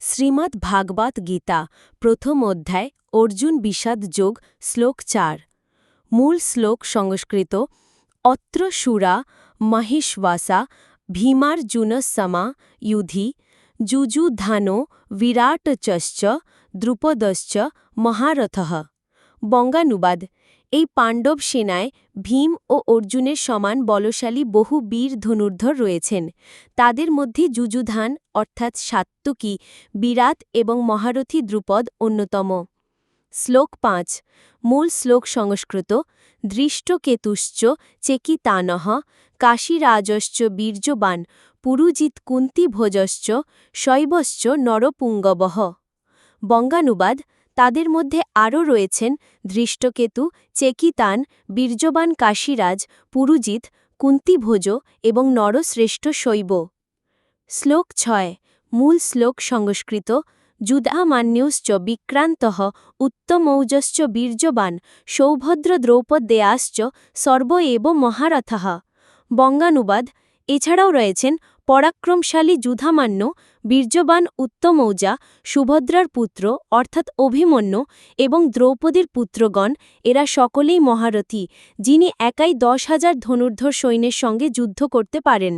শ্রীমদ্ ভাগবত গীতা, প্রথম অধ্যায়, অর্জুন বিষাদ যোগ, শ্লোক চার। মূল শ্লোক সংস্কৃত, অত্র সুরা মহিষ্বাসা, ভীমার্জুনসমা, ইউধি, যুযুধানো বিরাটচশ্চ, দ্রুপদশ্চ, মহারথ। বঙ্গানুবাদ এই পাণ্ডব সেনায় ভীম ও অর্জুনের সমান বলশালী বহু বীর ধনুর্ধর রয়েছেন। তাদের মধ্যে যুযুধান, অর্থাৎ সাত্তকী, বিরাট এবং মহারথী দ্রুপদ অন্যতম। শ্লোক পাঁচ। মূল শ্লোক সংস্কৃত। দৃষ্টকেতুশ্চ চেকিতানহ কাশীরাজশ্চ বীর্যবান, পুরুজিৎ কুন্তিভোজশ্চ শৈবশ্চ নরপুঙ্গবহ বঙ্গানুবাদ। তাদের মধ্যে আরও রয়েছেন ধৃষ্টকেতু, চেকিতান, বীর্যবান কাশীরাজ, পুরুজিৎ, কুন্তিভোজ এবং নরশ্রেষ্ঠ শৈব। শ্লোক ছয়, মূল শ্লোক সংস্কৃত যুধামান্যুশ্চ বিক্রান্ত উত্তমৌজশ্চ বীর্যবান সৌভদ্র দ্রৌপদেয়াশ্চ সর্ব এব মহারথ। বঙ্গানুবাদ, এছাড়াও রয়েছেন পরাক্রমশালী যুধামান্য, বীর্যবান উত্তমৌজা, সুভদ্রার পুত্র, অর্থাৎ অভিমন্যু, এবং দ্রৌপদীর পুত্রগণ, এরা সকলেই মহারথী, যিনি একাই দশ হাজার ধনুর্ধর সৈন্যের সঙ্গে যুদ্ধ করতে পারেন।